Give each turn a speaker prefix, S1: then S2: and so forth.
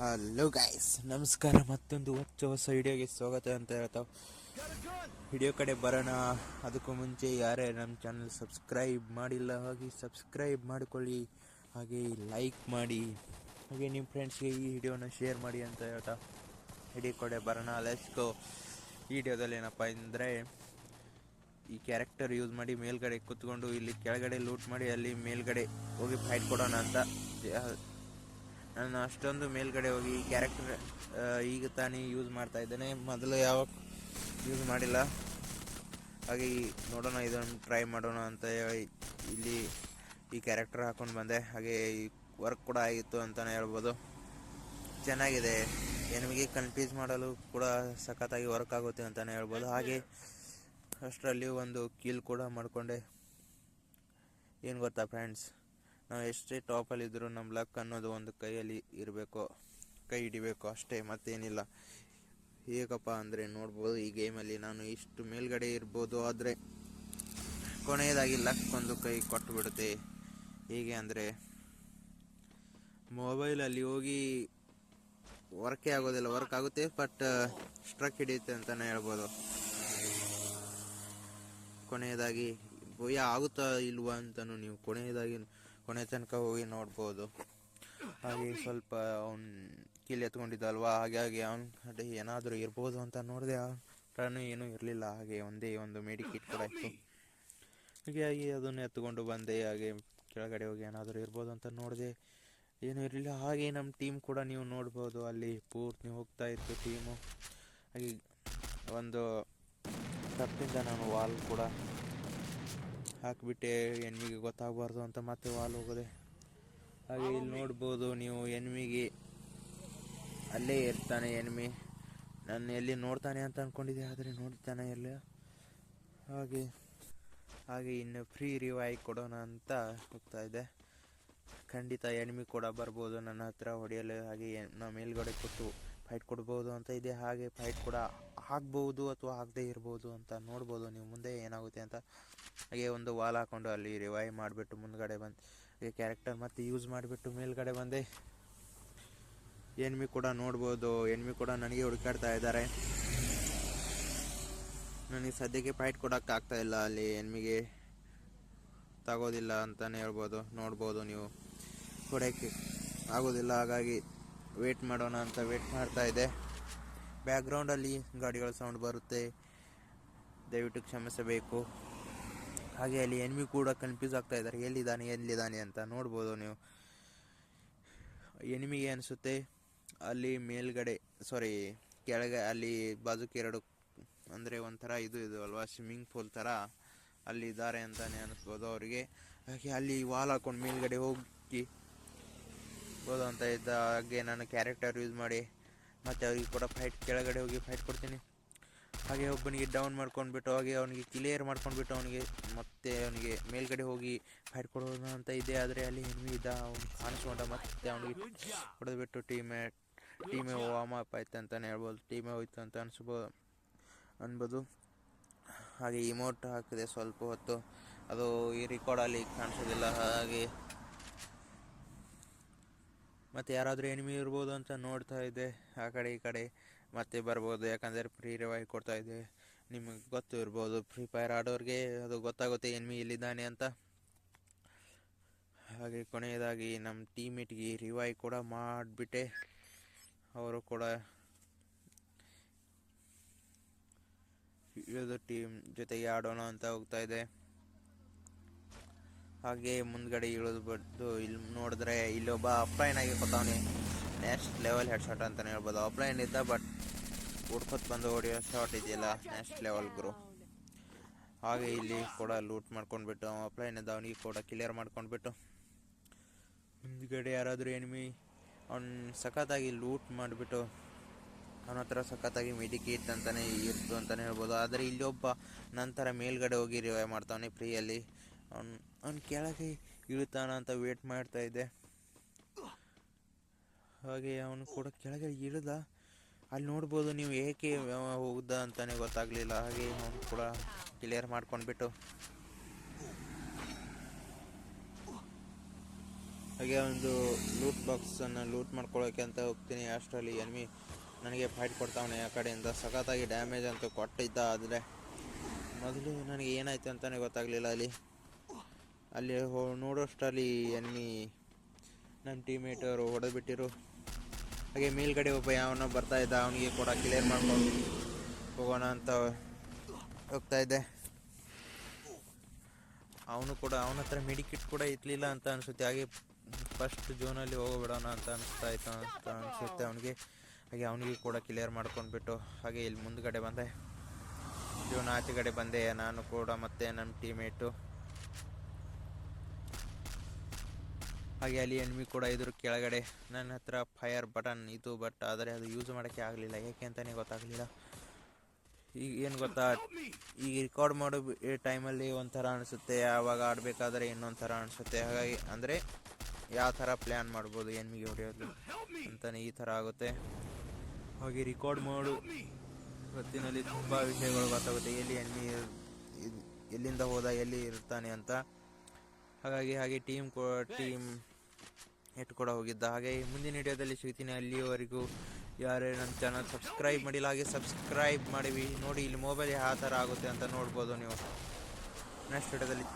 S1: Hello guys ನಮಸ್ಕಾರ. ಮತ್ತೊಂದು ಹೊಚ್ಚ ಹೊಸ ವಿಡಿಯೋಗೆ ಸ್ವಾಗತ ಅಂತ ಹೇಳ್ತಾವ ವಿಡಿಯೋ ಕಡೆ ಬರೋಣ. ಅದಕ್ಕೂ ಮುಂಚೆ ಯಾರೇ ನಮ್ಮ ಚಾನಲ್ ಸಬ್ಸ್ಕ್ರೈಬ್ ಮಾಡಿಲ್ಲ, ಹಾಗೆ ಸಬ್ಸ್ಕ್ರೈಬ್ ಮಾಡಿಕೊಳ್ಳಿ. ಹಾಗೆ ಲೈಕ್ ಮಾಡಿ. ಹಾಗೆ ನಿಮ್ಮ ಫ್ರೆಂಡ್ಸ್ಗೆ ಈ ವಿಡಿಯೋನ ಶೇರ್ ಮಾಡಿ ಅಂತ ಹೇಳ್ತಾ ವಿಡಿಯೋ ಕಡೆ ಬರೋಣ. ಲೆಸ್ಕೋ ವಿಡಿಯೋದಲ್ಲಿ ಏನಪ್ಪ ಅಂದರೆ, ಈ ಕ್ಯಾರೆಕ್ಟರ್ ಯೂಸ್ ಮಾಡಿ ಮೇಲ್ಗಡೆ ಕೂತ್ಕೊಂಡು, ಇಲ್ಲಿ ಕೆಳಗಡೆ ಲೂಟ್ ಮಾಡಿ, ಅಲ್ಲಿ ಮೇಲ್ಗಡೆ ಹೋಗಿ ಫೈಟ್ ಕೊಡೋಣ ಅಂತ. ನಾನು ಅಷ್ಟೊಂದು ಮೇಲ್ಗಡೆ ಹೋಗಿ ಈ ಕ್ಯಾರೆಕ್ಟರ್ ಈಗ ತಾನೇ ಯೂಸ್ ಮಾಡ್ತಾ ಇದ್ದೇನೆ. ಮೊದಲು ಯಾವ ಯೂಸ್ ಮಾಡಿಲ್ಲ. ಹಾಗೆ ನೋಡೋಣ ಇದನ್ನು ಟ್ರೈ ಮಾಡೋಣ ಅಂತ ಇಲ್ಲಿ ಈ ಕ್ಯಾರೆಕ್ಟರ್ ಹಾಕೊಂಡು ಬಂದೆ. ಹಾಗೆ ಈ ವರ್ಕ್ ಕೂಡ ಆಗಿತ್ತು ಅಂತಲೇ ಹೇಳ್ಬೋದು. ಚೆನ್ನಾಗಿದೆ. ಎನಿಮಿಗೆ ಕನ್ಫ್ಯೂಸ್ ಮಾಡಲು ಕೂಡ ಸಖತ್ತಾಗಿ ವರ್ಕ್ ಆಗುತ್ತೆ ಅಂತಲೇ ಹೇಳ್ಬೋದು. ಹಾಗೆ ಅಷ್ಟರಲ್ಲಿ ಒಂದು ಕೀಲ್ ಕೂಡ ಮಾಡಿಕೊಂಡೆ. ಏನು ಗೊತ್ತಾ ಫ್ರೆಂಡ್ಸ್ ನಾವು ಎಷ್ಟೇ ಟಾಪಲ್ಲಿ ಇದ್ದರೂ ನಮ್ಮ ಲಕ್ ಅನ್ನೋದು ಒಂದು ಕೈಯಲ್ಲಿ ಇರಬೇಕು, ಕೈ ಹಿಡಿಬೇಕು ಅಷ್ಟೇ, ಮತ್ತೇನಿಲ್ಲ. ಹೇಗಪ್ಪ ಅಂದರೆ ನೋಡ್ಬೋದು, ಈ ಗೇಮಲ್ಲಿ ನಾನು ಇಷ್ಟು ಮೇಲ್ಗಡೆ ಇರ್ಬೋದು ಆದರೆ ಕೊನೆಯದಾಗಿ ಲಕ್ ಒಂದು ಕೈ ಕೊಟ್ಟು ಬಿಡುತ್ತೆ ಹೇಗೆ ಅಂದರೆ ಮೊಬೈಲಲ್ಲಿ ಹೋಗಿ ವರ್ಕೇ ಆಗೋದಿಲ್ಲ ವರ್ಕ್ ಆಗುತ್ತೆ ಬಟ್ ಸ್ಟ್ರಕ್ ಹಿಡಿಯುತ್ತೆ ಅಂತಲೇ ಹೇಳ್ಬೋದು. ಕೊನೆಯದಾಗಿ ಭಯ ಆಗುತ್ತಾ ಇಲ್ವಾ ಅಂತಲೂ ನೀವು ಕೊನೆಯದಾಗಿ ಕೊನೆ ತನಕ ಹೋಗಿ ನೋಡ್ಬೋದು. ಹಾಗೆ ಸ್ವಲ್ಪ ಅವನು ಕೀಲಿ ಎತ್ಕೊಂಡಿದ್ದಲ್ವಾ? ಹಾಗಾಗಿ ಅವನ ಕಡೆ ಏನಾದರೂ ಇರ್ಬೋದು ಅಂತ ನೋಡಿದೆ. ಅವನು ಏನೂ ಇರಲಿಲ್ಲ. ಹಾಗೆ ಒಂದೇ ಒಂದು ಮೆಡಿಕಿಟ್ ಕೂಡ ಇತ್ತು. ಹೀಗಾಗಿ ಅದನ್ನು ಎತ್ಕೊಂಡು ಬಂದೆ. ಹಾಗೆ ಕೆಳಗಡೆ ಹೋಗಿ ಏನಾದರೂ ಇರ್ಬೋದು ಅಂತ ನೋಡಿದೆ. ಏನೂ ಇರಲಿಲ್ಲ. ಹಾಗೆ ನಮ್ಮ ಟೀಮ್ ಕೂಡ ನೀವು ನೋಡ್ಬೋದು. ಅಲ್ಲಿ ಪೂರ್ತಿ ಹೋಗ್ತಾ ಇತ್ತು ಟೀಮು. ಹಾಗೆ ಒಂದು ತಪ್ಪಿಂದ ನಾನು ವಾಲ್ ಕೂಡ ಹಾಕಿಬಿಟ್ಟೆ ಎನ್ಮಿಗೆ ಗೊತ್ತಾಗಬಾರ್ದು ಅಂತ ಮತ್ತೆ ವಾಲ್ ಹೋಗೋದೆ. ಹಾಗೆ ಇಲ್ಲಿ ನೋಡ್ಬೋದು ನೀವು ಎನ್ಮಿಗೆ ಅಲ್ಲೇ ಇರ್ತಾನೆ ಎನ್ಮಿ ನಾನು ಎಲ್ಲಿ ನೋಡ್ತಾನೆ ಅಂತ ಅಂದ್ಕೊಂಡಿದ್ದೆ ಆದರೆ ನೋಡ್ತಾನೆ ಎಲ್ಲ ಹಾಗೆ ಹಾಗೆ ಇನ್ನು ಫ್ರೀ ರಿವಾಯ್ ಕೊಡೋಣ ಅಂತ ಹೋಗ್ತಾ ಇದ್ದೆ ಖಂಡಿತ ಎನ್ಮಿ ಕೂಡ ಬರ್ಬೋದು, ನನ್ನ ಹತ್ರ ಹೊಡೆಯಲು. ಹಾಗೆ ನಾವು ಮೇಲ್ಗಡೆ ಕೊಟ್ಟು ಫೈಟ್ ಕೊಡ್ಬೋದು ಅಂತ ಇದೆ. ಹಾಗೆ ಫೈಟ್ ಕೂಡ ಆಗ್ಬೋದು ಅಥವಾ ಆಗದೇ ಇರ್ಬೋದು ಅಂತ ನೋಡ್ಬೋದು. ನೀವು ಮುಂದೆ ಏನಾಗುತ್ತೆ ಅಂತ ಹಾಗೆ ಒಂದು ವಾಲ್ ಹಾಕೊಂಡು ಅಲ್ಲಿ ರಿವೈವ್ ಮಾಡಿಬಿಟ್ಟು ಮುಂದ್ಗಡೆ ಬಂದು, ಹಾಗೆ ಕ್ಯಾರೆಕ್ಟರ್ ಮತ್ತೆ ಯೂಸ್ ಮಾಡಿಬಿಟ್ಟು ಮೇಲ್ಗಡೆ ಬಂದೆ. ಎನ್ಮಿ ಕೂಡ ನೋಡ್ಬೋದು. ಎನ್ಮಿ ಕೂಡ ನನಗೆ ಹುಡುಕಾಡ್ತಾ ಇದ್ದಾರೆ. ನನಗೆ ಸದ್ಯಕ್ಕೆ ಫೈಟ್ ಕೊಡೋಕೆ ಆಗ್ತಾ ಇಲ್ಲ. ಅಲ್ಲಿ ಎನ್ಮಿಗೆ ತಗೋದಿಲ್ಲ ಅಂತಲೇ ಹೇಳ್ಬೋದು. ನೋಡ್ಬೋದು ನೀವು. ಕೊಡೋಕ್ಕೆ ಆಗೋದಿಲ್ಲ. ಹಾಗಾಗಿ ವೇಟ್ ಮಾಡೋಣ ಅಂತ ವೇಟ್ ಮಾಡ್ತಾ ಇದೆ ಬ್ಯಾಕ್ಗ್ರೌಂಡಲ್ಲಿ ಗಾಡಿಗಳ ಸೌಂಡ್ ಬರುತ್ತೆ. ದಯವಿಟ್ಟು ಕ್ಷಮಿಸಬೇಕು. ಹಾಗೆ ಅಲ್ಲಿ ಎನ್ಮಿ ಕೂಡ ಕನ್ಫ್ಯೂಸ್ ಆಗ್ತಾ ಇದ್ದಾರೆ. ಎಲ್ಲಿದ್ದಾನೆ ಎಲ್ಲಿದ್ದಾನೆ ಅಂತ ನೋಡ್ಬೋದು ನೀವು. ಎನಿಮಿಗೆ ಅನಿಸುತ್ತೆ, ಅಲ್ಲಿ ಮೇಲ್ಗಡೆ ಸಾರಿ ಕೆಳಗೆ, ಅಲ್ಲಿ ಬಾಜುಕ್ಕೆ ಎರಡು, ಅಂದರೆ ಒಂಥರ ಇದು ಇದು ಅಲ್ವಾ ಸ್ವಿಮ್ಮಿಂಗ್ ಪೂಲ್ ಥರ ಅಲ್ಲಿ ಇದ್ದಾರೆ ಅಂತಲೇ ಅನಿಸ್ಬೋದು ಅವರಿಗೆ. ಹಾಗೆ ಅಲ್ಲಿ ವಾಲ್ ಹಾಕೊಂಡು ಮೇಲ್ಗಡೆ ಹೋಗಿ, ಹೋದಂತ ಇದ್ದ ಹಾಗೆ ನಾನು ಕ್ಯಾರೆಕ್ಟರ್ ಯೂಸ್ ಮಾಡಿ ಮತ್ತು ಅವ್ರಿಗೆ ಕೂಡ ಫೈಟ್ ಕೆಳಗಡೆ ಹೋಗಿ ಫೈಟ್ ಕೊಡ್ತೀನಿ. ಹಾಗೆ ಒಬ್ಬನಿಗೆ ಡೌನ್ ಮಾಡ್ಕೊಂಡ್ಬಿಟ್ಟು, ಹಾಗೆ ಅವನಿಗೆ ಕ್ಲಿಯರ್ ಮಾಡ್ಕೊಂಡ್ಬಿಟ್ಟು ಅವನಿಗೆ ಮತ್ತೆ ಅವನಿಗೆ ಮೇಲ್ಗಡೆ ಹೋಗಿ ಫೈಟ್ ಕೊಡೋಣ ಅಂತ ಇದೆ. ಆದರೆ ಅಲ್ಲಿ ಹೆಮ್ಮೆ ಇದ್ದ, ಅವ್ನು ಕಾಣಿಸ್ಕೊಂಡ ಮತ್ತೆ ಅವನಿಗೆ ಹೊಡೆದ್ಬಿಟ್ಟು ಟೀಮೇ ಟೀಮೇ ವಾಮ್ ಅಪ್ ಆಯ್ತು ಅಂತಲೇ ಹೇಳ್ಬೋದು. ಟೀಮೇ ಹೋಯ್ತು ಅಂತ ಅನಿಸ್ಬೋದು ಅನ್ಬೋದು. ಹಾಗೆ ಇಮೋಟ್ ಹಾಕಿದೆ ಸ್ವಲ್ಪ ಹೊತ್ತು. ಅದು ಈ ರೆಕಾರ್ಡಲ್ಲಿ ಕಾಣಿಸೋದಿಲ್ಲ. ಹಾಗೆ ಮತ್ತು ಯಾರಾದರೂ ಎನಿಮಿ ಇರ್ಬೋದು ಅಂತ ನೋಡ್ತಾ ಇದ್ದೆ ಆ ಕಡೆ ಈ ಕಡೆ ಮತ್ತೆ ಬರ್ಬೋದು ಯಾಕಂದರೆ ಫ್ರೀ ರಿವೈವ್ ಕೊಡ್ತಾ ಇದ್ದೆ ನಿಮಗೆ ಗೊತ್ತು ಇರ್ಬೋದು ಫ್ರೀ ಫೈರ್ ಆಡೋರಿಗೆ ಅದು ಗೊತ್ತಾಗುತ್ತೆ ಎನಿಮಿ ಇಲ್ಲಿದ್ದಾನೆ ಅಂತ ಹಾಗೆ ಕೊನೆಯದಾಗಿ ನಮ್ಮ ಟೀಮೇಟ್ಗೆ ರಿವೈವ್ ಕೂಡ ಮಾಡಿಬಿಟ್ಟೆ ಅವರು ಕೂಡ ಟೀಮ್ ಜೊತೆಗೆ ಆಡೋಣ ಅಂತ ಹೋಗ್ತಾ ಇದೆ ಹಾಗೆ ಮುಂದ್ಗಡೆ ಇಳಿದು ಬಿಟ್ಟು ಇಲ್ಲಿ ನೋಡಿದ್ರೆ ಇಲ್ಲೊಬ್ಬ ಅಪ್ಲೈನ್ ಆಗಿ ಕೊತ್ತವನೆ ನೆಕ್ಸ್ಟ್ ಲೆವೆಲ್ ಹೆಡ್ ಶಾಟ್ ಅಂತಲೇ ಹೇಳ್ಬೋದು. ಅಪ್ಲೈನ್ ಇದ್ದ ಬಟ್ ಹುಡ್ಕೊತ್ ಬಂದು ಹೊಡೆಯೋ ಶಾಟ್ ಇದೆಯಲ್ಲ ನೆಕ್ಸ್ಟ್ ಲೆವೆಲ್ ಗುರು. ಹಾಗೆ ಇಲ್ಲಿ ಕೂಡ ಲೂಟ್ ಮಾಡ್ಕೊಂಡ್ಬಿಟ್ಟು ಅಪ್ಲೈನ್ ಇದ್ದ ಅವನಿಗೆ ಕೂಡ ಕ್ಲಿಯರ್ ಮಾಡ್ಕೊಂಡ್ಬಿಟ್ಟು. ಮುಂದ್ಗಡೆ ಯಾರಾದರೂ ಎನಿಮಿ ಅವ್ನು ಸಖತ್ತಾಗಿ ಲೂಟ್ ಮಾಡಿಬಿಟ್ಟು, ಅವನ ಹತ್ರ ಸಖತ್ತಾಗಿ ಮೆಡಿಕೇಟ್ ಅಂತಲೇ ಇತ್ತು ಅಂತಲೇ ಹೇಳ್ಬೋದು. ಆದರೆ ಇಲ್ಲಿ ಒಬ್ಬ ನಂತರ ಮೇಲ್ಗಡೆ ಹೋಗಿ ರಿವೈವ್ ಮಾಡ್ತಾವನೆ ಫ್ರೀಯಲ್ಲಿ ಅವ್ನು ಅವ್ನು ಕೆಳಗೆ ಇಳಿತಾನ ಅಂತ ವೇಟ್ ಮಾಡ್ತಾ ಇದ್ದೆ. ಹಾಗೆ ಅವನು ಕೂಡ ಕೆಳಗೆ ಇಳಿದ. ಅಲ್ಲಿ ನೋಡ್ಬೋದು ನೀವು ಏಕೆ ಹೋಗ್ದ ಅಂತಾನೆ ಗೊತ್ತಾಗಲಿಲ್ಲ. ಹಾಗೆ ಅವನು ಕೂಡ ಕ್ಲಿಯರ್ ಮಾಡ್ಕೊಂಡ್ಬಿಟ್ಟು. ಹಾಗೆ ಒಂದು ಲೂಟ್ ಬಾಕ್ಸನ್ನು ಲೂಟ್ ಮಾಡ್ಕೊಳ್ಳೋಕೆ ಅಂತ ಹೋಗ್ತೀನಿ. ಅಷ್ಟರಲ್ಲಿ ಎನ್ಮಿ ನನಗೆ ಫೈಟ್ ಕೊಡ್ತಾವನೆ ಆ ಕಡೆಯಿಂದ. ಸಖತ್ತಾಗಿ ಡ್ಯಾಮೇಜ್ ಅಂತ ಕೊಟ್ಟಿದ್ದ ಆದರೆ ಮೊದಲು ನನಗೆ ಏನಾಯ್ತು ಅಂತಲೇ ಗೊತ್ತಾಗಲಿಲ್ಲ ಅಲ್ಲಿ. ಅಲ್ಲಿ ಹೋ, ನೋಡೋಷ್ಟರಲ್ಲಿ ಎನ್ನಿ ನನ್ನ ಟೀಮೇಟ್ ಅವರು ಹೊಡೆದ್ಬಿಟ್ಟಿರು. ಹಾಗೆ ಮೇಲ್ಗಡೆ ಒಬ್ಬ ಯಾವನೋ ಬರ್ತಾ ಇದ್ದ, ಅವನಿಗೆ ಕೂಡ ಕ್ಲಿಯರ್ ಮಾಡ್ಕೊಂಡು ಹೋಗೋಣ ಅಂತ ಹೋಗ್ತಾ ಇದ್ದೆ. ಅವನು ಕೂಡ, ಅವನ ಹತ್ರ ಮೆಡಿಕಿಟ್ ಕೂಡ ಇರಲಿಲ್ಲ ಅಂತ ಅನಿಸುತ್ತೆ. ಹಾಗೆ ಫಸ್ಟ್ ಜೋನಲ್ಲಿ ಹೋಗೋಬಿಡೋಣ ಅಂತ ಅನಿಸ್ತಾ ಇತ್ತು ಅಂತ ಅನಿಸುತ್ತೆ ಅವನಿಗೆ. ಹಾಗೆ ಅವನಿಗೆ ಕೂಡ ಕ್ಲಿಯರ್ ಮಾಡ್ಕೊಂಡ್ಬಿಟ್ಟು, ಹಾಗೆ ಇಲ್ಲಿ ಮುಂದ್ಗಡೆ ಬಂದೆ. ಜೋನ್ ಆಚೆಗಡೆ ಬಂದೆ, ನಾನು ಕೂಡ ಮತ್ತೆ ನಮ್ಮ ಟೀಮೇಟು ಹಾಗೆ ಅಲ್ಲಿ ಎನ್ಮಿ ಕೂಡ ಇದ್ರ ಕೆಳಗಡೆ. ನನ್ನ ಹತ್ರ ಫೈರ್ ಬಟನ್ ಇತ್ತು ಬಟ್ ಆದರೆ ಅದು ಯೂಸ್ ಮಾಡೋಕ್ಕೆ ಆಗಲಿಲ್ಲ. ಯಾಕೆ ಅಂತಲೇ ಗೊತ್ತಾಗಲಿಲ್ಲ. ಈಗ ಏನು ಗೊತ್ತಾ? ಈಗ ರೆಕಾರ್ಡ್ ಮಾಡೋ ಟೈಮಲ್ಲಿ ಒಂಥರ ಅನಿಸುತ್ತೆ. ಯಾವಾಗ ಆಡಬೇಕಾದ್ರೆ ಇನ್ನೊಂದು ಥರ ಅನಿಸುತ್ತೆ. ಹಾಗಾಗಿ ಅಂದರೆ ಯಾವ ಥರ ಪ್ಲ್ಯಾನ್ ಮಾಡ್ಬೋದು ಎನ್ಮಿಗೆ ಹೊಡೆಯೋದು ಅಂತಲೇ ಈ ಥರ ಆಗುತ್ತೆ. ಹಾಗೆ ರೆಕಾರ್ಡ್ ಮಾಡು. ಹೊತ್ತಿನಲ್ಲಿ ತುಂಬ ವಿಷಯಗಳು ಗೊತ್ತಾಗುತ್ತೆ. ಎಲ್ಲಿ ಎನ್ಮಿ ಎಲ್ಲಿಂದ ಹೋದ, ಎಲ್ಲಿ ಇರ್ತಾನೆ ಅಂತ. ಹಾಗಾಗಿ ಹಾಗೆ ಟೀಮ್ ಕೋ ಟೀಮ್ ಎಟ್ ಕೂಡ ಹೋಗಿದ್ದ. ಹಾಗೆ ಮುಂದಿನ ವಿಡಿಯೋದಲ್ಲಿ ಸಿಗ್ತೀನಿ ಅಲ್ಲಿಯವರೆಗೂ ಯಾರೇ ನನ್ನ ಚಾನಲ್ ಸಬ್ಸ್ಕ್ರೈಬ್ ಮಾಡಿಲ್ಲ, ಹಾಗೆ ಸಬ್ಸ್ಕ್ರೈಬ್ ಮಾಡಿವಿ. ನೋಡಿ, ಇಲ್ಲಿ ಮೊಬೈಲ್ ಯಾವ ಥರ ಆಗುತ್ತೆ ಅಂತ ನೋಡ್ಬೋದು ನೀವು. ನೆಕ್ಸ್ಟ್ ವಿಡಿಯೋದಲ್ಲಿ